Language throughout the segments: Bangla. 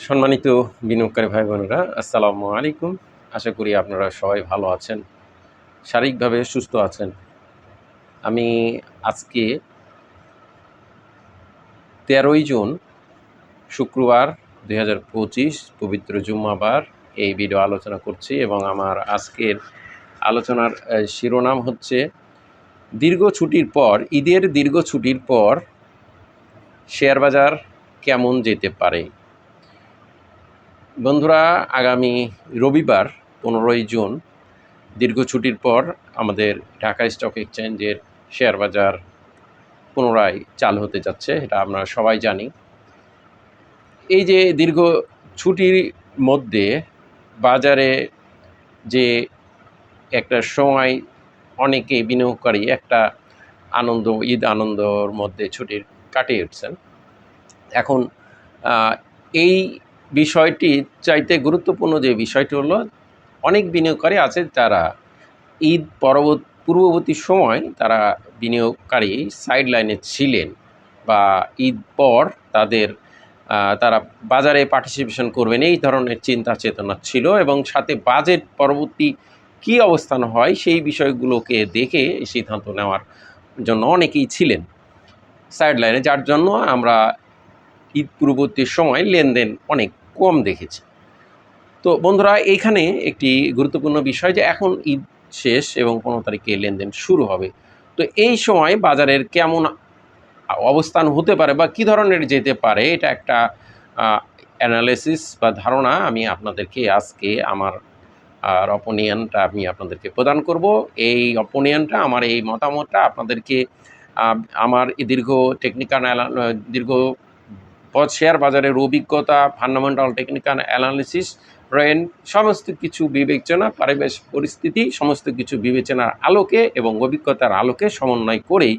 সম্মানিত বিনিয়োগকারী ভাই বোনেরা, আসসালামু আলাইকুম। আশা করি আপনারা সবাই ভালো আছেন, শারীরিকভাবে সুস্থ আছেন। আমি আজকে তেরোই জুন, শুক্রবার দুই হাজার পঁচিশ, পবিত্র জুম্মাবার এই ভিডিও আলোচনা করছি এবং আমার আজকের আলোচনার শিরোনাম হচ্ছে, দীর্ঘ ছুটির পর, ঈদের দীর্ঘ ছুটির পর শেয়ার বাজার কেমন যেতে পারে? বন্ধুরা, আগামী রবিবার, পনেরোই জুন, দীর্ঘ ছুটির পর আমাদের ঢাকা স্টক এক্সচেঞ্জের শেয়ার বাজার পুনরায় চালু হতে যাচ্ছে, এটা আমরা সবাই জানি। এই যে দীর্ঘ ছুটির মধ্যে বাজারে যে একটা সময় অনেকে বিনিয়োগকারী একটা আনন্দ, ঈদ আনন্দর মধ্যে ছুটির কাটিয়ে উঠছেন। এখন এই বিষয়টি চাইতে গুরুত্বপূর্ণ যে বিষয়টি হলো, অনেক বিনিয়োগকারী আছে যারা ঈদ পরবর্তী পূর্ববর্তী সময় তারা বিনিয়োগকারী সাইড লাইনে ছিলেন বা ঈদ পর তাদের তারা বাজারে পার্টিসিপেশন করবেন, এই ধরনের চিন্তা চেতনা ছিল এবং সাথে বাজেট পরবর্তী কী অবস্থান হয় সেই বিষয়গুলোকে দেখে সিদ্ধান্ত নেওয়ার জন্য অনেকেই ছিলেন সাইড লাইনে যার জন্য আমরা ঈদ পূর্ববর্তী সময় লেনদেন অনেক কম দেখেছি। তো বন্ধুরা, এইখানে একটি গুরুত্বপূর্ণ বিষয় যে এখন ঈদ শেষ এবং পনেরো তারিখে লেনদেন শুরু হবে। তো এই সময় বাজারের কেমন অবস্থান হতে পারে বা কী ধরনের যেতে পারে, এটা একটা অ্যানালিসিস বা ধারণা আমি আপনাদেরকে আজকে আমার আর অপোনিয়নটা আমি আপনাদেরকে প্রদান করব। এই অপোনিয়নটা আমার এই মতামতটা আপনাদেরকে আমার দীর্ঘ টেকনিক্যাল দীর্ঘ শেয়ার বাজারের অভিজ্ঞতা ফান্ডামেন্টাল টেকনিক্যাল অ্যানালিসিস রেন সমস্ত কিছু বিবেচনা, পারিবেশ পরিস্থিতি, সমস্ত কিছু বিবেচনার আলোকে এবং অভিজ্ঞতার আলোকে সমন্বয় করেই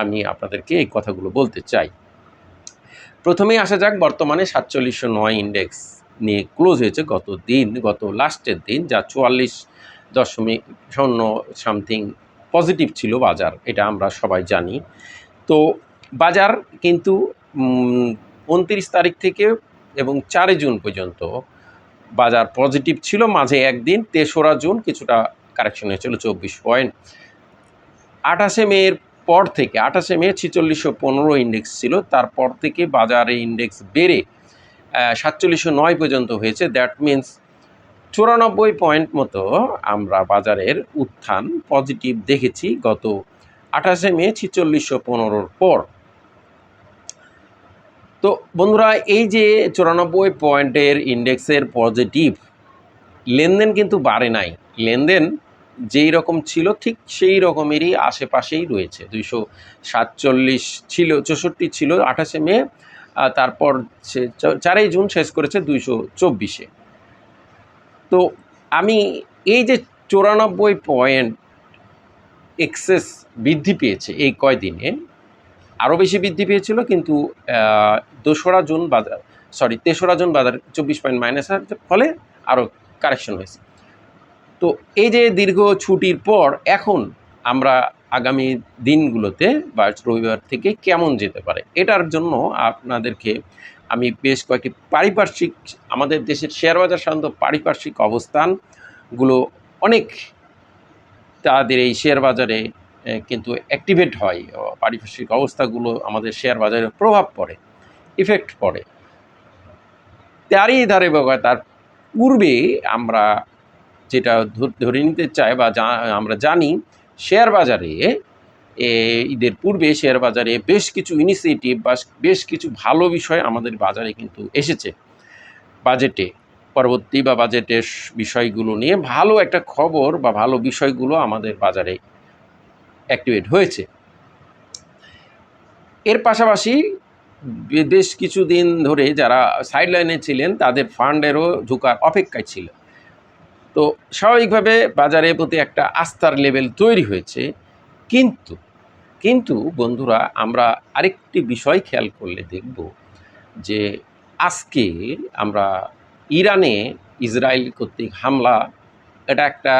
আমি আপনাদেরকে এই কথাগুলো বলতে চাই। প্রথমেই আসা যাক, বর্তমানে সাতচল্লিশশো নয় ইন্ডেক্স নিয়ে ক্লোজ হয়েছে গত দিন, গত লাস্টের দিন, যা চুয়াল্লিশ দশমিক শূন্য সামথিং পজিটিভ ছিল বাজার, এটা আমরা সবাই জানি। তো বাজার কিন্তু উনত্রিশ তারিখ থেকে এবং চারে জুন পর্যন্ত। বাজার পজিটিভ ছিল, মাঝে একদিন, তেসরা জুন কিছুটা কারেকশন হয়েছিল, চব্বিশ পয়েন্ট। আঠাশে মের পর থেকে, আঠাশে মে ছিচল্লিশশো পনেরো ইন্ডেক্স ছিল, তারপর থেকে বাজারে ইন্ডেক্স বেড়ে সাতচল্লিশশো নয় পর্যন্ত হয়েছে। দ্যাট মিন্স চুরানব্বই পয়েন্ট মতো আমরা বাজারের উত্থান পজিটিভ দেখেছি গত আঠাশে মে ছিচল্লিশশো পনেরোর পর। তো বন্ধুরা, এই যে চুরানব্বই পয়েন্টের ইন্ডেক্সের পজিটিভ, লেনদেন কিন্তু বাড়ে নাই। লেনদেন যেই রকম ছিল, ঠিক সেই রকমেরই আশেপাশেই রয়েছে। দুইশো সাতচল্লিশ ছিল, চৌষট্টি ছিল আঠাশে মে তারপর সে চারই জুন শেষ করেছে দুইশো চব্বিশে। তো আমি এই যে চুরানব্বই পয়েন্ট এক্সেস বৃদ্ধি পেয়েছে এই কয়দিনে আরও বেশি বৃদ্ধি পেয়েছিল, কিন্তু দোসরা জুন বাজার সরি তেসরা জুন বাজার চব্বিশ পয়েন্ট মাইনাস ফলে আরও কারেকশন হয়েছে। তো এই যে দীর্ঘ ছুটির পর এখন আমরা আগামী দিনগুলোতে বা রবিবার থেকে কেমন যেতে পারে, এটার জন্য আপনাদেরকে আমি বেশ কয়েকটি পারিপার্শ্বিক, আমাদের দেশের শেয়ার বাজার সাধারণত পারিপার্শ্বিক অবস্থানগুলো অনেক তাদের এই শেয়ার বাজারে কিন্তু অ্যাক্টিভেট হয়। পারিপার্শ্বিক অবস্থাগুলো আমাদের শেয়ার বাজারে প্রভাব পড়ে ইফেক্ট পড়ে। তারই ধারে তার পূর্বে আমরা যেটা ধরে নিতে চাই বা আমরা জানি শেয়ার বাজারে ঈদের পূর্বে শেয়ার বাজারে বেশ কিছু ইনিশিয়েটিভ বা বেশ কিছু ভালো বিষয় আমাদের বাজারে কিন্তু এসেছে। বাজেটে পরবর্তী বা বাজেটের বিষয়গুলো নিয়ে ভালো একটা খবর বা ভালো বিষয়গুলো আমাদের বাজারে অ্যাক্টিভেট হয়েছে। এর পাশাপাশি বেশ কিছুদিন ধরে যারা সাইড লাইনে ছিলেন, তাদের ফান্ডেরও ঢোকার অপেক্ষায় ছিল। তো স্বাভাবিকভাবে বাজারের প্রতি একটা আস্থার লেভেল তৈরি হয়েছে। কিন্তু কিন্তু বন্ধুরা, আমরা আরেকটি বিষয় খেয়াল করলে দেখব যে আজকে আমরা ইরানে ইসরায়েল কর্তৃক হামলা, এটা একটা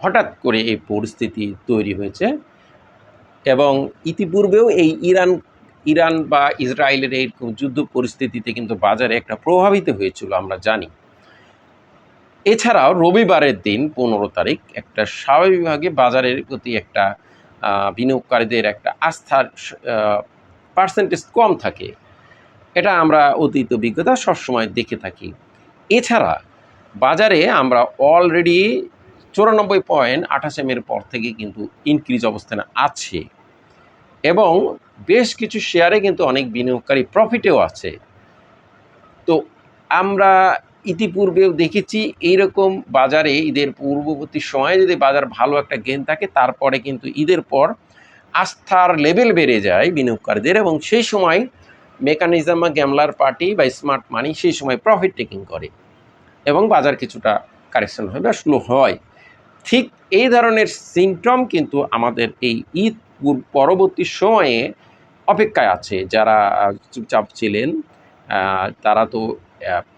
হঠাৎ করে এই পরিস্থিতি তৈরি হয়েছে এবং ইতিপূর্বেও এই ইরান ইরান বা ইসরায়েলের এইরকম যুদ্ধ পরিস্থিতিতে কিন্তু বাজারে একটা প্রভাবিত হয়েছিল, আমরা জানি। এছাড়াও রবিবারের দিন পনেরো তারিখ একটা স্বাভাবিকভাবে বাজারের প্রতি একটা বিনিয়োগকারীদের একটা আস্থার পার্সেন্টেজ কম থাকে। এটা আমরা অতীত অভিজ্ঞতা সবসময় দেখে থাকি। এছাড়া বাজারে আমরা অলরেডি চুরানব্বই পয়েন্ট আঠাশ এর পর থেকে কিন্তু ইনক্রিজ অবস্থানে আছে। এবং বেশ কিছু শেয়ারে কিন্তু অনেক বিনিয়োগকারী প্রফিটেও আছে। তো আমরা ইতিপূর্বেও দেখেছি এইরকম বাজারে ঈদের পূর্ববর্তী সময়ে যদি বাজার ভালো একটা গেন থাকে, তারপরে কিন্তু ঈদের পর আস্থার লেভেল বেড়ে যায় বিনিয়োগকারীদের এবং সেই সময় মেকানিজম বা গ্যামলার পার্টি বা স্মার্ট মানি সেই সময় প্রফিট টেকিং করে এবং বাজার কিছুটা কারেকশন হয় বা স্লো হয়। ঠিক এই ধরনের সিমটম কিন্তু আমাদের এই ঈদ পরবর্তী সময়ে অপেক্ষায় আছে। যারা চুপচাপ ছিলেন তারা তো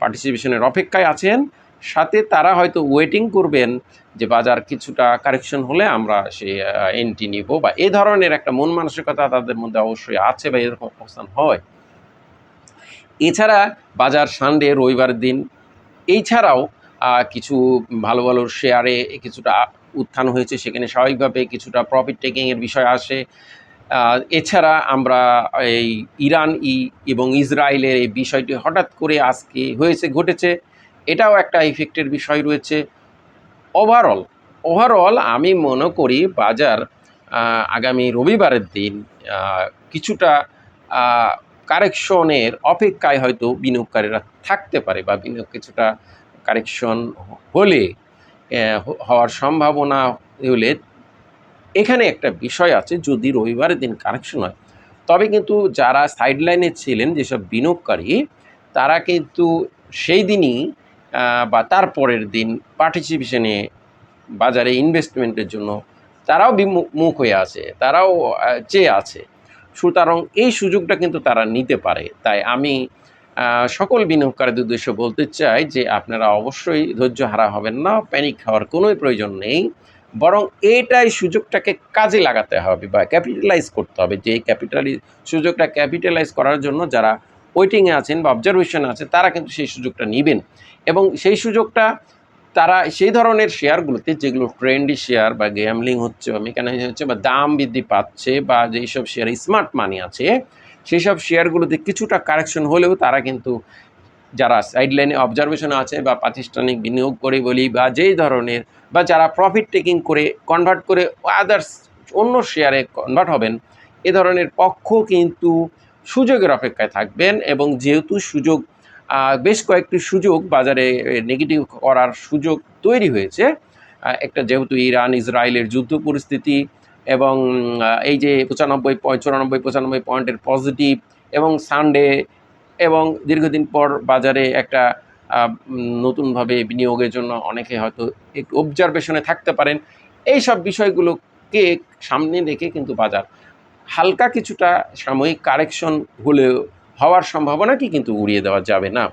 পার্টিসিপেশনের অপেক্ষায় আছেন। সাথে তারা হয়তো ওয়েটিং করবেন যে বাজার কিছুটা কারেকশন হলে আমরা সে এন্ট্রি নিব বা এ ধরনের একটা মন মানসিকতা তাদের মধ্যে অবশ্যই আছে বা এরকম অবস্থান হয়। এছাড়া বাজার সানডে রবিবার দিন এছাড়াও আহ, কিছু ভালো ভালো শেয়ারে কিছুটা উত্থান হয়েছে, সেখানে স্বাভাবিকভাবে কিছুটা প্রফিট টেকিংয়ের বিষয় আসে। এছাড়া আমরা এই ইরান ই এবং ইসরায়েলের এই বিষয়টি হঠাৎ করে আজকে হয়েছে, ঘটেছে। এটাও একটা ইফেক্টের বিষয় রয়েছে। ওভারঅল ওভারঅল আমি মনে করি বাজার আগামী রবিবারের দিন কিছুটা কারেকশনের অপেক্ষায় হয়তো বিনিয়োগকারীরা থাকতে পারে বা বিনিয়োগ কিছুটা কারেকশন হলে হওয়ার সম্ভাবনা হলে এখানে একটা বিষয় আছে, যদি রবিবারের দিন কারেকশন হয়। তবে কিন্তু যারা সাইডলাইনে ছিলেন যেসব বিনিয়োগকারী, তারা কিন্তু সেই দিনই বা তার পরের দিন পার্টিসিপেশনে বাজারে ইনভেস্টমেন্টের জন্য তারাও বিমুখ মুখ হয়ে আছে, তারাও চেয়ে আছে। সুতরাং এই সুযোগটা কিন্তু তারা নিতে পারে। তাই আমি সকল বিনিয়োগকারীদের উদ্দেশ্য বলতে চাই যে আপনারা অবশ্যই ধৈর্য হারা হবেন না প্যানিক খাওয়ার কোনোই প্রয়োজন নেই। বরং এটাই সুযোগটাকে কাজে লাগাতে হবে বা ক্যাপিটালাইজ করতে হবে। যে ক্যাপিটালি সুযোগটা ক্যাপিটালাইজ করার জন্য যারা ওয়েটিংয়ে আছেন বা অবজারভেশনে আছে তারা কিন্তু সেই সুযোগটা নেবেন। এবং সেই সুযোগটা তারা সেই ধরনের শেয়ারগুলোতে যেগুলো ট্রেন্ডি শেয়ার বা গ্যামলিং হচ্ছে বা মেকানাইজ হচ্ছে বা দাম বৃদ্ধি পাচ্ছে বা যেই সব শেয়ার স্মার্ট মানি আছে সেই সব শেয়ারগুলোতে কিছুটা কারেকশন হলেও তারা কিন্তু যারা সাইডলাইনে অবজারভেশন আছে বা প্রাতিষ্ঠানিক বিনিয়োগ করে বলি বা যেই ধরনের বা যারা প্রফিট টেকিং করে কনভার্ট করে আদার্স অন্য শেয়ারে কনভার্ট হবেন, এ ধরনের পক্ষ কিন্তু সুযোগের অপেক্ষায় থাকবেন এবং যেহেতু সুযোগ বেশ কয়েকটি সুযোগ বাজারে নেগেটিভ করার সুযোগ তৈরি হয়েছে একটা যেহেতু ইরান, ইসরায়েলের যুদ্ধ পরিস্থিতি এবং এই যে পঁচানব্বই চুরানব্বই, পঁচানব্বই পয়েন্টের পজিটিভ এবং সানডে এবং দীর্ঘদিন পর বাজারে একটা নতুনভাবে বিনিয়োগের জন্য অনেকে হয়তো একটু অবজারভেশনে থাকতে পারেন। এই সব বিষয়গুলোকে সামনে রেখে কিন্তু বাজার হালকা কিছুটা সাময়িক কারেকশন হলেও হওয়ার সম্ভাবনাকে কিন্তু উড়িয়ে দেওয়া যাবে না।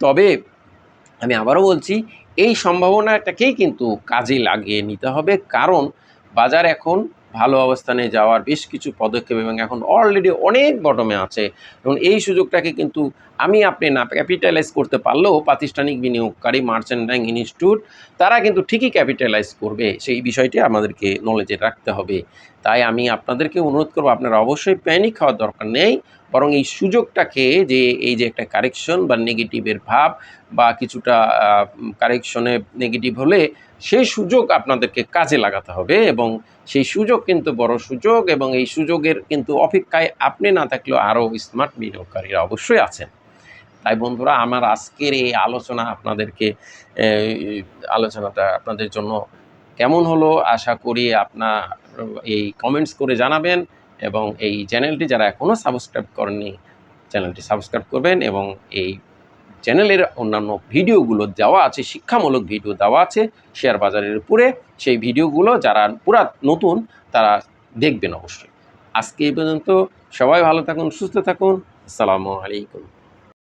তবে আমি আবারও বলছি, এই সম্ভাবনাটাকেই কিন্তু কাজে লাগিয়ে নিতে হবে। কারণ বাজার এখন ভালো অবস্থানে যাওয়ার বেশ কিছু পদক্ষেপ এবং এখন অলরেডি অনেক বটমে আছে। এবং এই সুযোগটাকে কিন্তু আমি আপনি না ক্যাপিটালাইজ করতে পারলেও প্রাতিষ্ঠানিক বিনিয়োগকারী মার্চেন্ট ব্যাংক ইনস্টিটিউট তারা কিন্তু ঠিকই ক্যাপিটালাইজ করবে। সেই বিষয়টি আমাদেরকে নলেজে রাখতে হবে। তাই আমি আপনাদেরকে অনুরোধ করব, আপনারা অবশ্যই প্যানিক খাওয়ার দরকার নেই। বরং এই সুযোগটাকে যে এই যে একটা কারেকশন বা নেগেটিভের ভাব বা কিছুটা কারেকশনে নেগেটিভ হলে সেই সুযোগ আপনাদেরকে কাজে লাগাতে হবে এবং সেই সুযোগ কিন্তু বড় সুযোগ এবং এই সুযোগের কিন্তু অপেক্ষায় আপনি না থাকলেও আরও স্মার্ট বিনিয়োগকারীরা অবশ্যই আছেন। তাই বন্ধুরা, আমার আজকের এই আলোচনা আপনাদেরকে আলোচনাটা আপনাদের জন্য কেমন হলো? আশা করি আপনার এই কমেন্টস করে জানাবেন এবং এই চ্যানেলটি যারা এখনও সাবস্ক্রাইব করেননি চ্যানেলটি সাবস্ক্রাইব করবেন এবং এই চ্যানেলের অন্যান্য ভিডিওগুলো দেওয়া আছে, শিক্ষামূলক ভিডিও দেওয়া আছে শেয়ার বাজারের উপরে, সেই ভিডিওগুলো যারা পুরা নতুন তারা দেখবেন অবশ্যই। আজকে এই পর্যন্ত সবাই ভালো থাকুন, সুস্থ থাকুন। আসসালামু আলাইকুম।